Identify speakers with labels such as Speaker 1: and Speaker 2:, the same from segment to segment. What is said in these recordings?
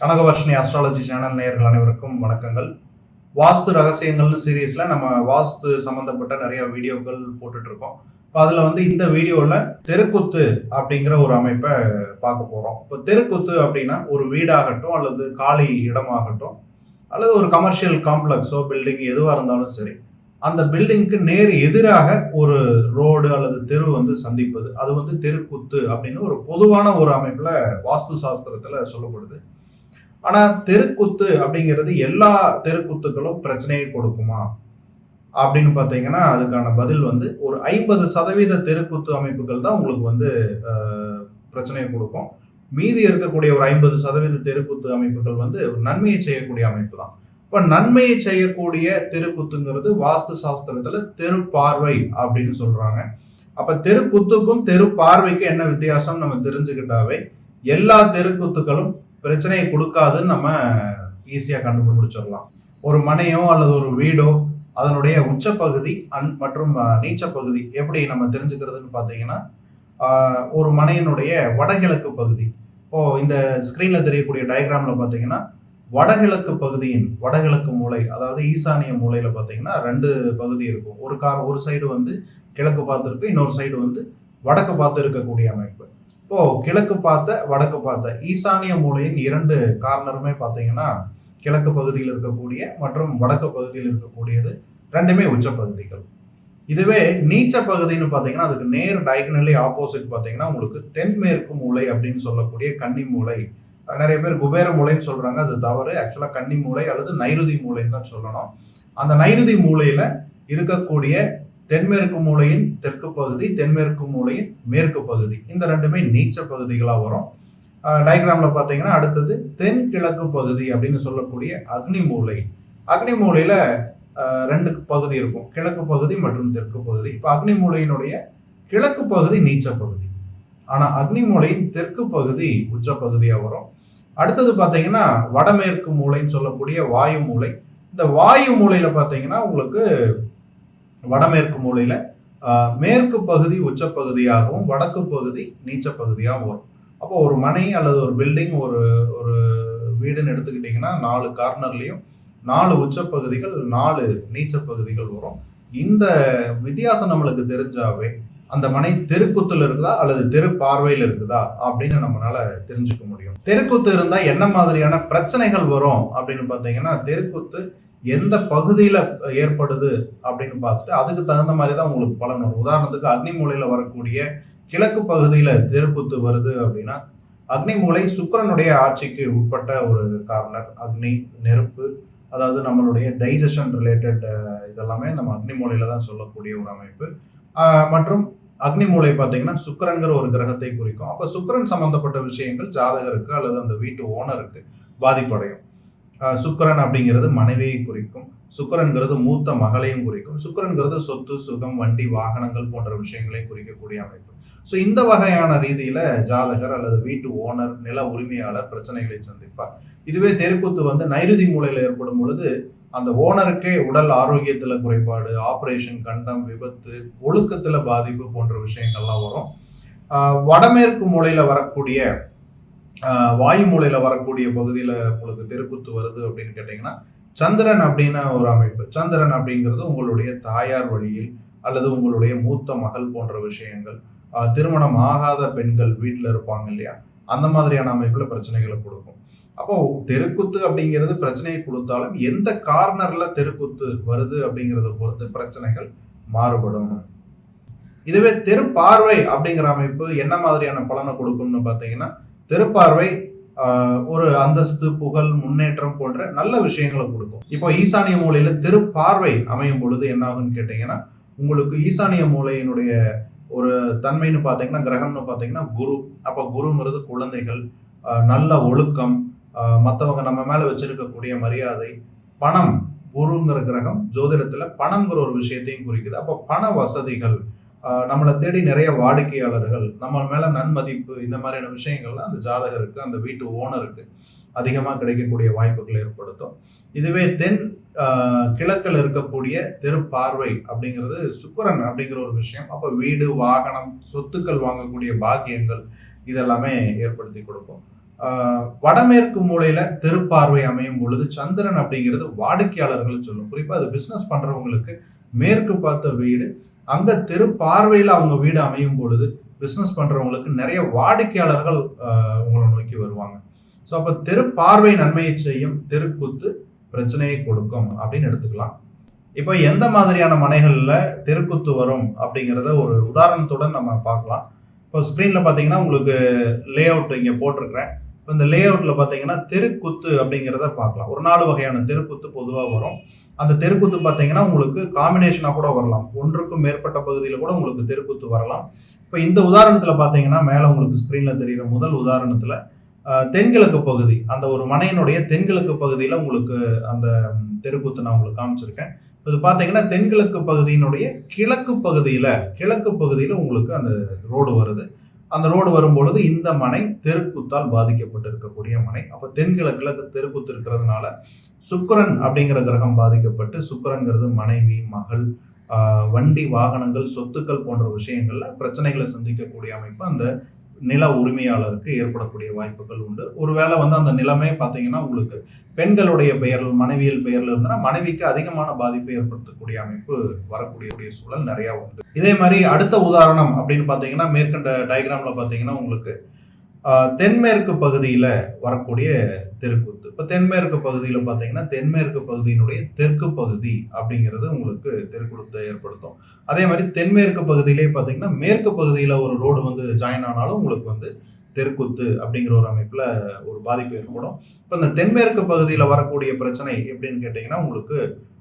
Speaker 1: கனகவர்ஷினி astrology channel நேயர்கள் அனைவருக்கும் வணக்கங்கள். வாஸ்து ரகசியங்கள்னு சீரியஸில் நம்ம வாஸ்து சம்மந்தப்பட்ட நிறைய வீடியோக்கள் போட்டுட்ருக்கோம். இப்போ அதில் வந்து இந்த வீடியோவில் தெருக்குத்து அப்படிங்கிற ஒரு அமைப்பை பார்க்க போகிறோம் இப்போ தெருக்குத்து அப்படின்னா ஒரு வீடாகட்டும் அல்லது காலி இடமாகட்டும் அல்லது ஒரு கமர்ஷியல் காம்ப்ளெக்ஸோ பில்டிங் எதுவாக இருந்தாலும் சரி அந்த பில்டிங்க்கு நேர் எதிராக ஒரு ரோடு அல்லது தெரு வந்து சந்திப்பது. அது வந்து தெருக்குத்து அப்படின்னு ஒரு பொதுவான ஒரு அமைப்பில் வாஸ்து சாஸ்திரத்தில் சொல்லப்படுது. ஆனால் தெருக்குத்து அப்படிங்கிறது எல்லா தெருக்குத்துக்களும் பிரச்சனையை கொடுக்குமா? அப்படின்னு பார்த்தீங்கன்னா அதுக்கான பதில் வந்து ஒரு ஐம்பது சதவீத தெருக்குத்து அமைப்புகள் தான் உங்களுக்கு வந்து பிரச்சனையை கொடுக்கும். மீதி இருக்கக்கூடிய ஒரு ஐம்பது சதவீத தெருக்குத்து அமைப்புகள் வந்து ஒரு நன்மையை செய்யக்கூடிய அமைப்பு தான். இப்போ நன்மையை செய்யக்கூடிய தெருக்குத்துங்கிறது வாஸ்து சாஸ்திரத்துல தெரு பார்வை அப்படின்னு சொல்றாங்க. அப்ப தெருக்குத்துக்கும் தெரு பார்வைக்கும் என்ன வித்தியாசம் நம்ம தெரிஞ்சுக்கிட்டாவே எல்லா தெருக்குத்துக்களும் பிரச்சனையை கொடுக்காதுன்னு நம்ம ஈஸியாக கண்டுபிடிச்சிடலாம். ஒரு மனையோ அல்லது ஒரு வீடோ அதனுடைய உச்சப்பகுதி அன் மற்றும் நீச்ச பகுதி எப்படி நம்ம தெரிஞ்சுக்கிறதுன்னு பார்த்தீங்கன்னா ஒரு மனையினுடைய வடகிழக்கு பகுதி. இப்போ இந்த ஸ்க்ரீனில் தெரியக்கூடிய டயக்ராமில் பார்த்தீங்கன்னா வடகிழக்கு பகுதியின் வடகிழக்கு மூலை அதாவது ஈசானிய மூலையில் பார்த்தீங்கன்னா ரெண்டு பகுதி இருக்கும். ஒரு கார் ஒரு சைடு வந்து கிழக்கு பார்த்துருக்கு இன்னொரு சைடு வந்து வடக்கு பார்த்து இருக்கக்கூடிய அமைப்பு. இப்போ கிழக்கு பார்த்த வடக்கு பார்த்த ஈசானிய மூலையின் இரண்டு கார்னருமே பார்த்தீங்கன்னா கிழக்கு பகுதியில் இருக்கக்கூடிய மற்றும் வடக்கு பகுதியில் இருக்கக்கூடியது ரெண்டுமே உச்ச பகுதிகள். இதுவே நீச்ச பகுதின்னு பார்த்தீங்கன்னா அதுக்கு நேர் டயகனலி ஆப்போசிட் பார்த்தீங்கன்னா உங்களுக்கு தென்மேற்கு மூலை அப்படின்னு சொல்லக்கூடிய கன்னி மூலை. நிறைய பேர் குபேர மூலைன்னு சொல்றாங்க அது தவறு. ஆக்சுவலாக கன்னி மூலை அல்லது நைருதி மூலைன்னு தான் சொல்லணும். அந்த நைருதி மூலையில இருக்கக்கூடிய தென்மேற்கு மூலையின் தெற்கு பகுதி தென்மேற்கு மூலையின் மேற்கு பகுதி. இந்த ரெண்டுமே நீச்ச பகுதிகளாக வரும். டயக்ராம்ல பார்த்தீங்கன்னா அடுத்தது தென்கிழக்கு பகுதி அப்படின்னு சொல்லக்கூடிய அக்னி மூலை. அக்னி மூலையில ரெண்டு பகுதி இருக்கும். கிழக்கு பகுதி மற்றும் தெற்கு பகுதி. இப்போ அக்னி மூலையினுடைய கிழக்கு பகுதி நீச்ச பகுதி. ஆனால் அக்னி மூலையின் தெற்கு பகுதி உச்ச பகுதியாக வரும். அடுத்தது பார்த்தீங்கன்னா வடமேற்கு மூலைன்னு சொல்லக்கூடிய வாயு மூலை. இந்த வாயு மூலையில் பார்த்தீங்கன்னா உங்களுக்கு வடமேற்கு மூலையில் மேற்கு பகுதி உச்ச பகுதியாகவும் வடக்கு பகுதி நீச்ச பகுதியாகவும் வரும். அப்போ ஒரு மனை அல்லது ஒரு பில்டிங் ஒரு ஒரு வீடுன்னு எடுத்துக்கிட்டிங்கன்னா நாலு கார்னர்லேயும் நாலு உச்ச பகுதிகள் நாலு நீச்ச பகுதிகள் வரும். இந்த வித்தியாசம் நம்மளுக்கு தெரிஞ்சாவே அந்த மனை தெருக்குத்துல இருக்குதா அல்லது தெரு பார்வையில் இருக்குதா அப்படின்னு நம்மளால தெரிஞ்சுக்க முடியும். தெருக்குத்து இருந்தால் என்ன மாதிரியான பிரச்சனைகள் வரும் அப்படின்னு பார்த்தீங்கன்னா தெருக்குத்து எந்த பகுதியில் ஏற்படுது அப்படின்னு பார்த்துட்டு அதுக்கு தகுந்த மாதிரி தான் உங்களுக்கு பலன் வரும். உதாரணத்துக்கு அக்னி மூலையில் வரக்கூடிய கிழக்கு பகுதியில் தெருக்குத்து வருது அப்படின்னா அக்னி மூலை ஆட்சிக்கு உட்பட்ட ஒரு கார்னர் அக்னி நெருப்பு அதாவது நம்மளுடைய டைஜஷன் ரிலேட்டட் இதெல்லாமே நம்ம அக்னி மூலையில் தான் சொல்லக்கூடிய ஒரு அமைப்பு. மற்றும் அக்னி மூலை பார்த்தீங்கன்னா சுக்கிரன்கிற ஒரு கிரகத்தை குறிக்கும். அப்போ சுக்கரன் சம்மந்தப்பட்ட விஷயங்கள் ஜாதகருக்கு அல்லது அந்த வீட்டு ஓனருக்கு பாதிப்படையும். சுக்கிரன் அப்படிங்கிறது மனைவியை குறிக்கும். சுக்கிரன்கிறது மூத்த மகளையும் குறிக்கும். சுக்கிரன்கிறது சொத்து சுகம் வண்டி வாகனங்கள் போன்ற விஷயங்களை குறிக்கக்கூடிய அமைப்பு. ஸோ இந்த வகையான ரீதியில ஜாதகர் அல்லது வீட்டு ஓனர் நில உரிமையாளர் பிரச்சனைகளை சந்திப்பார். இதுவே தெருக்குத்து வந்து நைருதி மூலையில் ஏற்படும் பொழுது அந்த ஓனருக்கே உடல் ஆரோக்கியத்தில் குறைபாடு ஆப்ரேஷன் கண்டம் விபத்து ஒழுக்கத்தில் பாதிப்பு போன்ற விஷயங்கள்லாம் வரும். வடமேற்கு மூலையில் வரக்கூடிய வாயு மூலையில் வரக்கூடிய பகுதியில் உங்களுக்கு தெருக்குத்து வருது அப்படின்னு கேட்டிங்கன்னா சந்திரன் அப்படின்னா ஒரு அமைப்பு. சந்திரன் அப்படிங்கிறது உங்களுடைய தாயார் வழியில் அல்லது உங்களுடைய மூத்த மகள் போன்ற விஷயங்கள். திருமணம் ஆகாத பெண்கள் வீட்டில் இருப்பாங்க இல்லையா? அந்த மாதிரியான அமைப்பில் பிரச்சனைகளை கொடுக்கும். அப்போ தெருக்குத்து அப்படிங்கிறது பிரச்சனையை கொடுத்தாலும் எந்த கார்னர்ல தெருக்குத்து வருது அப்படிங்கிறத பொறுத்து பிரச்சனைகள் மாறுபடும். இதுவே தெரு பார்வை அப்படிங்கிற அமைப்பு என்ன மாதிரியான பலனை கொடுக்கும்னு பார்த்தீங்கன்னா திருப்பார்வை ஒரு அந்தஸ்து புகழ் முன்னேற்றம் போன்ற நல்ல விஷயங்களை கொடுக்கும். இப்போ ஈசானிய மூலையில திருப்பார்வை அமையும் பொழுது என்னாகும்னு கேட்டிங்கன்னா கேட்டீங்கன்னா உங்களுக்கு ஈசானிய மூலையினுடைய ஒரு தன்மைன்னு பார்த்தீங்கன்னா கிரகம்னு பார்த்தீங்கன்னா குரு. அப்போ குருங்கிறது குழந்தைகள் நல்ல ஒழுக்கம் மற்றவங்க நம்ம மேலே வச்சிருக்கக்கூடிய மரியாதை பணம். குருங்கிற கிரகம் ஜோதிடத்தில் பணங்கிற ஒரு விஷயத்தையும் குறிக்குது. அப்போ பண வசதிகள் நம்மளை தேடி நிறைய வாடிக்கையாளர்கள் நம்ம மேல நன்மதிப்பு இந்த மாதிரியான விஷயங்கள்லாம் அந்த ஜாதகருக்கு அந்த வீட்டு ஓனருக்கு அதிகமாக கிடைக்கக்கூடிய வாய்ப்புகளை ஏற்படுத்தும். இதுவே தென் கிழக்கில் இருக்கக்கூடிய தெருப்பார்வை அப்படிங்கிறது சுக்கரன் அப்படிங்கிற ஒரு விஷயம். அப்போ வீடு வாகனம் சொத்துக்கள் வாங்கக்கூடிய பாக்கியங்கள் இதெல்லாமே ஏற்படுத்தி கொடுக்கும். வடமேற்கு மூலையில தெருப்பார்வை அமையும் பொழுது சந்திரன் அப்படிங்கிறது வாடிக்கையாளர்கள் சொல்லும். குறிப்பாக அது பிஸ்னஸ் பண்றவங்களுக்கு மேற்கு பார்த்த வீடு அங்க பார்வையில் அவங்க வீடு அமையும் பொழுது பிஸ்னஸ் பண்றவங்களுக்கு நிறைய வாடிக்கையாளர்கள் உங்களை நோக்கி வருவாங்க. ஸோ அப்போ தெருப்பார்வை நன்மையை செய்யும் தெருக்குத்து பிரச்சனையை கொடுக்கும் அப்படின்னு எடுத்துக்கலாம். இப்போ எந்த மாதிரியான மனைகளில் தெருக்குத்து வரும் அப்படிங்கிறத ஒரு உதாரணத்துடன் நம்ம பார்க்கலாம். இப்போ ஸ்க்ரீனில் பார்த்தீங்கன்னா உங்களுக்கு லே அவுட் இங்கே போட்டிருக்கிறேன். இப்போ இந்த லே அவுட்டில் பார்த்தீங்கன்னா தெருக்குத்து அப்படிங்கிறத பார்க்கலாம். ஒரு நாலு வகையான தெருக்குத்து பொதுவாக வரும். அந்த தெருக்குத்து பார்த்தீங்கன்னா உங்களுக்கு காம்பினேஷனாக கூட வரலாம். ஒன்றுக்கும் மேற்பட்ட பகுதியில் கூட உங்களுக்கு தெருக்குத்து வரலாம். இப்போ இந்த உதாரணத்தில் பார்த்தீங்கன்னா மேலே உங்களுக்கு ஸ்க்ரீனில் தெரிகிற முதல் உதாரணத்தில் தென்கிழக்கு பகுதி அந்த ஒரு மனையினுடைய தென்கிழக்கு பகுதியில் உங்களுக்கு அந்த தெருக்கூத்து நான் உங்களுக்கு காமிச்சிருக்கேன். இது பார்த்தீங்கன்னா தென்கிழக்கு பகுதியினுடைய கிழக்கு பகுதியில் கிழக்கு பகுதியில் உங்களுக்கு அந்த ரோடு வருது. அந்த ரோடு வரும்பொழுது இந்த மனை தெருக்குத்தால் பாதிக்கப்பட்டிருக்கக்கூடிய மனை. அப்போ தென்கிழக்குல தெருக்குத்து இருக்கிறதுனால சுக்கரன் அப்படிங்கிற கிரகம் பாதிக்கப்பட்டு சுக்கிரன்கிறது மனைவி மகள் வண்டி வாகனங்கள் சொத்துக்கள் போன்ற விஷயங்கள்ல பிரச்சனைகளை சந்திக்கக்கூடிய அமைப்பு அந்த நில உரிமையாளருக்கு ஏற்படக்கூடிய வாய்ப்புகள் உண்டு. ஒருவேளை வந்து அந்த நிலமே பார்த்தீங்கன்னா உங்களுக்கு பெண்களுடைய பெயர் மனைவியல் பெயரில் இருந்தனா மனைவிக்கு அதிகமான பாதிப்பை ஏற்படுத்தக்கூடிய அமைப்பு வரக்கூடிய சூழல் நிறையா உண்டு. இதே மாதிரி அடுத்த உதாரணம் அப்படின்னு பார்த்தீங்கன்னா மேற்கண்ட டயக்ராமில் பார்த்தீங்கன்னா உங்களுக்கு தென்மேற்கு பகுதியில் வரக்கூடிய தெருக்கு. இப்போ தென்மேற்கு பகுதியில் பார்த்தீங்கன்னா தென்மேற்கு பகுதியினுடைய தெற்கு பகுதி அப்படிங்கிறது உங்களுக்கு தெருக்குழுத்தை ஏற்படுத்தும். அதே மாதிரி தென்மேற்கு பகுதியிலே பார்த்தீங்கன்னா மேற்கு பகுதியில் ஒரு ரோடு வந்து ஜாயின் ஆனாலும் உங்களுக்கு வந்து தெருக்குத்து அப்படிங்கிற ஒரு அமைப்பில் ஒரு பாதிப்பு ஏற்படும். இப்போ இந்த தென்மேற்கு பகுதியில் வரக்கூடிய பிரச்சனை எப்படின்னு கேட்டிங்கன்னா உங்களுக்கு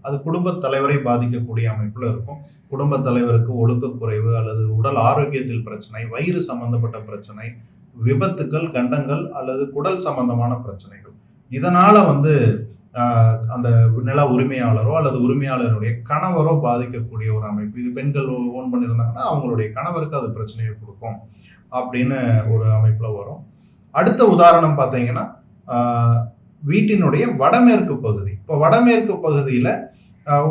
Speaker 1: அது குடும்பத் தலைவரை பாதிக்கக்கூடிய அமைப்பில் இருக்கும். குடும்பத் தலைவருக்கு ஒழுக்கக்குறைவு அல்லது உடல் ஆரோக்கியத்தில் பிரச்சனை வயிறு சம்பந்தப்பட்ட பிரச்சனை விபத்துக்கள் கண்டங்கள் அல்லது குடல் சம்பந்தமான பிரச்சனைகள். இதனால வந்து அந்த நில உரிமையாளரோ அல்லது உரிமையாளருடைய கணவரோ பாதிக்கக்கூடிய ஒரு அமைப்பு. இது பெண்கள் ஓன் பண்ணியிருந்தாங்கன்னா அவங்களுடைய கணவருக்கு அது பிரச்சனையை கொடுக்கும் அப்படின்னு ஒரு அமைப்பில் வரும். அடுத்த உதாரணம் பார்த்தீங்கன்னா வீட்டினுடைய வடமேற்கு பகுதி. இப்போ வடமேற்கு பகுதியில்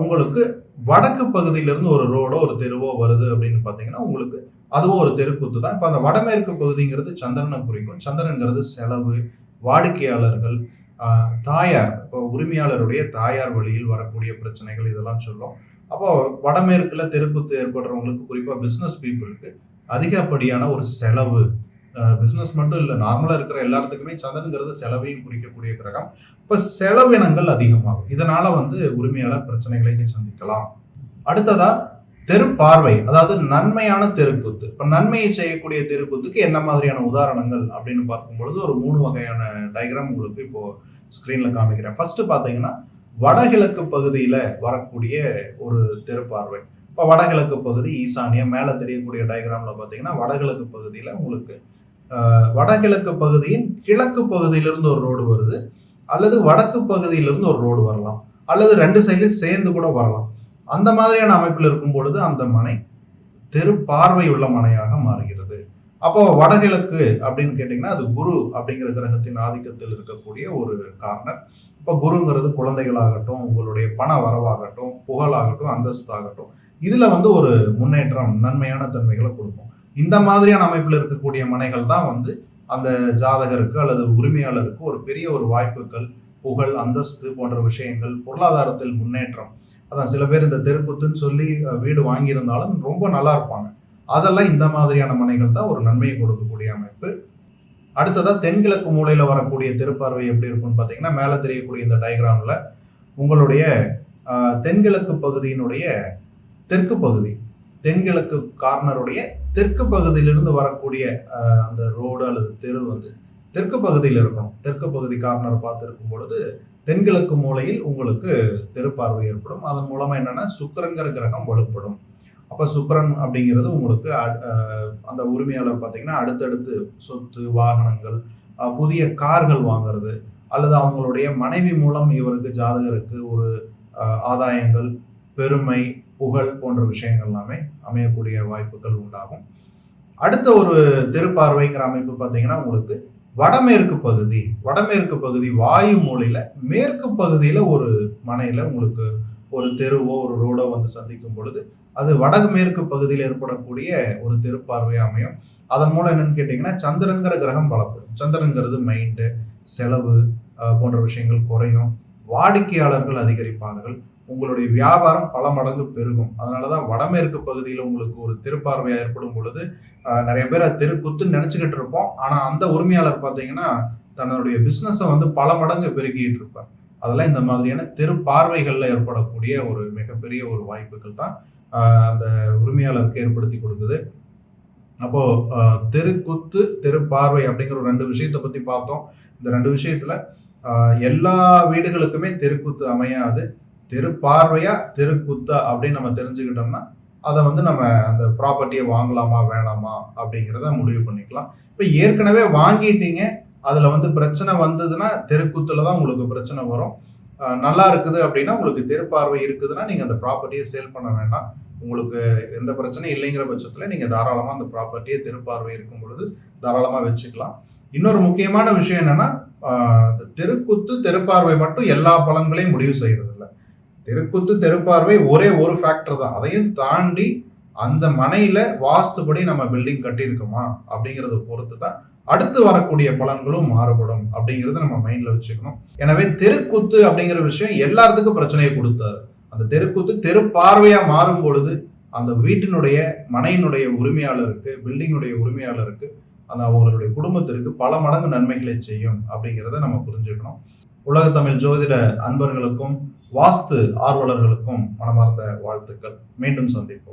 Speaker 1: உங்களுக்கு வடக்கு பகுதியிலிருந்து ஒரு ரோடோ ஒரு தெருவோ வருது அப்படின்னு பார்த்தீங்கன்னா உங்களுக்கு அதுவும் ஒரு தெருக்கூத்து தான். இப்போ அந்த வடமேற்கு பகுதிங்கிறது சந்திரனை குறிக்கும். சந்திரனுங்கிறது செலவு வாடிக்கையாளர்கள் தாயார் இப்போ உரிமையாளருடைய தாயார் வழியில் வரக்கூடிய பிரச்சனைகள் இதெல்லாம் சொல்லும் அப்போ வடமேற்குல தெருக்குத்து ஏற்படுறவங்களுக்கு குறிப்பாக பிஸ்னஸ் பீப்புளுக்கு அதிகப்படியான ஒரு செலவு. பிஸ்னஸ் மட்டும் இல்லை நார்மலாக இருக்கிற எல்லாத்துக்குமே சந்திரன்கிறது செலவையும் குறிக்கக்கூடிய கிரகம். இப்போ செலவினங்கள் அதிகமாகும். இதனால வந்து உரிமையாளர் பிரச்சனைகளை சந்திக்கலாம். அடுத்ததாக தெருப்பார்வை அதாவது நன்மையான தெருக்கூத்து. இப்போ நன்மையை செய்யக்கூடிய தெருக்கூத்துக்கு என்ன மாதிரியான உதாரணங்கள் அப்படின்னு பார்க்கும் பொழுது ஒரு மூணு வகையான டயக்ராம் உங்களுக்கு இப்போ ஸ்க்ரீன்ல காமிக்கிறேன். ஃபர்ஸ்ட் பார்த்தீங்கன்னா வடகிழக்கு பகுதியில வரக்கூடிய ஒரு தெருப்பார்வை. இப்போ வடகிழக்கு பகுதி ஈசானியம் மேலே தெரியக்கூடிய டயக்ராம்ல பார்த்தீங்கன்னா வடகிழக்கு பகுதியில் உங்களுக்கு வடகிழக்கு பகுதியின் கிழக்கு பகுதியிலிருந்து ஒரு ரோடு வருது அல்லது வடக்கு பகுதியிலிருந்து ஒரு ரோடு வரலாம் அல்லது ரெண்டு சைட்லையும் சேர்ந்து கூட வரலாம். அந்த மாதிரியான அமைப்பில் இருக்கும் பொழுது அந்த மனை தெரு பார்வை உள்ள மனையாக மாறுகிறது. அப்போ வடகிழக்கு அப்படின்னு கேட்டிங்கன்னா அது குரு அப்படிங்கிற கிரகத்தின் ஆதிக்கத்தில் இருக்கக்கூடிய ஒரு கார்னர் இப்போ குருங்கிறது குழந்தைகளாகட்டும் உங்களுடைய பண வரவாகட்டும் புகழாகட்டும் அந்தஸ்தாகட்டும் இதில் வந்து ஒரு முன்னேற்றம் நன்மையான தன்மைகளை கொடுக்கும். இந்த மாதிரியான அமைப்பில் இருக்கக்கூடிய மனைகள் தான் வந்து அந்த ஜாதகருக்கு அல்லது உரிமையாளருக்கு ஒரு பெரிய ஒரு வாய்ப்புகள் புகழ் அந்தஸ்து போன்ற விஷயங்கள் பொருளாதாரத்தில் முன்னேற்றம். அதான் சில பேர் இந்த தெருக்குத்துன்னு சொல்லி வீடு வாங்கியிருந்தாலும் ரொம்ப நல்லா இருப்பாங்க. அதெல்லாம் இந்த மாதிரியான மனைகள் தான் ஒரு நன்மையை கொடுக்கக்கூடிய அமைப்பு. அடுத்ததாக தென்கிழக்கு மூலையில் வரக்கூடிய திருப்பார்வை எப்படி இருக்கும்னு பார்த்தீங்கன்னா மேலே தெரியக்கூடிய இந்த டயக்ராமில் உங்களுடைய தென்கிழக்கு பகுதியினுடைய தெற்கு பகுதி தென்கிழக்கு கார்னருடைய தெற்கு பகுதியிலிருந்து வரக்கூடிய அந்த ரோடு அல்லது தெரு வந்து தெற்கு பகுதியில் இருக்கணும். தெற்கு பகுதி கார்னர் பார்த்து இருக்கும் பொழுது தென்கிழக்கு மூலையில் உங்களுக்கு தெருப்பார்வை ஏற்படும். அதன் மூலமாக என்னென்னா சுக்கரங்கிற கிரகம் வலுப்படும். அப்போ சுக்கரன் அப்படிங்கிறது உங்களுக்கு அ- அந்த உரிமையாளர் பார்த்தீங்கன்னா அடுத்தடுத்து சொத்து வாகனங்கள் புதிய கார்கள் வாங்குறது அல்லது அவங்களுடைய மனைவி மூலம் இவருக்கு ஜாதகருக்கு ஒரு ஆதாயங்கள் பெருமை புகழ் போன்ற விஷயங்கள் எல்லாமே அமையக்கூடிய வாய்ப்புகள் உண்டாகும். அடுத்த ஒரு தெருப்பார்வைங்கிற அமைப்பு பார்த்தீங்கன்னா உங்களுக்கு வடமேற்கு பகுதி வடமேற்கு பகுதி வாயு மூலையில மேற்கு பகுதியில ஒரு மனையில உங்களுக்கு ஒரு தெருவோ ஒரு ரோடோ வந்து சந்திக்கும் பொழுது அது வடமேற்கு பகுதியில் ஏற்படக்கூடிய ஒரு தெருப்பார்வை அமையும். அதன் மூலம் என்னன்னு கேட்டிங்கன்னா சந்திரங்கிற கிரகம் பலப்படும் சந்திரங்கிறது மைண்டு செலவு போன்ற விஷயங்கள் குறையும். வாடிக்கையாளர்கள் அதிகரிப்பார்கள். உங்களுடைய வியாபாரம் பல மடங்கு பெருகும். அதனால தான் வடமேற்கு பகுதியில் உங்களுக்கு ஒரு திருப்பார்வையாக ஏற்படும் பொழுது நிறைய பேர் அது தெருக்குத்துன்னு நினச்சிக்கிட்டு இருப்போம். ஆனால் அந்த உரிமையாளர் பார்த்தீங்கன்னா தன்னுடைய பிஸ்னஸை வந்து பல மடங்கு பெருக்கிட்டு இருப்பார். அதெல்லாம் இந்த மாதிரியான தெரு பார்வைகளில் ஏற்படக்கூடிய ஒரு மிகப்பெரிய ஒரு வாய்ப்புகள் தான் அந்த உரிமையாளருக்கு ஏற்படுத்தி கொடுக்குது. அப்போ தெருக்குத்து தெரு பார்வை அப்படிங்கிற ஒரு ரெண்டு விஷயத்தை பற்றி பார்த்தோம். இந்த ரெண்டு விஷயத்துல எல்லா வீடுகளுக்குமே தெருக்குத்து அமையாது. தெரு பார்வையா தெருக்குத்தா அப்படின்னு நம்ம தெரிஞ்சுக்கிட்டோம்னா அதை வந்து நம்ம அந்த ப்ராப்பர்ட்டியை வாங்கலாமா வேணாமா அப்படிங்கிறத முடிவு பண்ணிக்கலாம். இப்போ ஏற்கனவே வாங்கிட்டீங்க அதில் வந்து பிரச்சனை வந்ததுன்னா தெருக்கூத்தில் தான் உங்களுக்கு பிரச்சனை வரும். நல்லா இருக்குது அப்படின்னா உங்களுக்கு தெருப்பார்வை இருக்குதுன்னா நீங்கள் அந்த ப்ராப்பர்ட்டியை சேல் பண்ண வேண்டாம். உங்களுக்கு எந்த பிரச்சனையும் இல்லைங்கிற பட்சத்தில் நீங்கள் தாராளமாக அந்த ப்ராப்பர்ட்டியை தெருப்பார்வை இருக்கும் பொழுது தாராளமாக வச்சுக்கலாம். இன்னொரு முக்கியமான விஷயம் என்னென்னா இந்த தெருக்குத்து தெருப்பார்வை மட்டும் எல்லா பலன்களையும் முடிவு செய்கிறது தெருக்குத்து தெருப்பார்வை ஒரே ஒரு ஃபேக்டர் தான். அதையும் தாண்டி அந்த மனையில வாஸ்துபடி நம்ம பில்டிங் கட்டியிருக்கோமா? அப்படிங்கறத பொறுத்து தான் அடுத்து வரக்கூடிய பலன்களும் மாறுபடும் அப்படிங்கிறத நம்ம மைண்ட்ல வச்சுக்கணும். எனவே தெருக்குத்து அப்படிங்கிற விஷயம் எல்லாத்துக்கும் பிரச்சனையை கொடுத்தாரு. அந்த தெருக்குத்து தெரு பார்வையா மாறும் பொழுது அந்த வீட்டினுடைய மனையினுடைய உரிமையாளருக்கு பில்டிங்குடைய உரிமையாளருக்கு அந்த அவர்களுடைய குடும்பத்திற்கு பல மடங்கு நன்மைகளை செய்யும் அப்படிங்கிறத நம்ம புரிஞ்சுக்கணும். உலகத்தமிழ் ஜோதிட அன்பர்களுக்கும் வாஸ்து ஆர்வலர்களுக்கும் மனமார்ந்த வாழ்த்துக்கள். மீண்டும் சந்திப்போம்.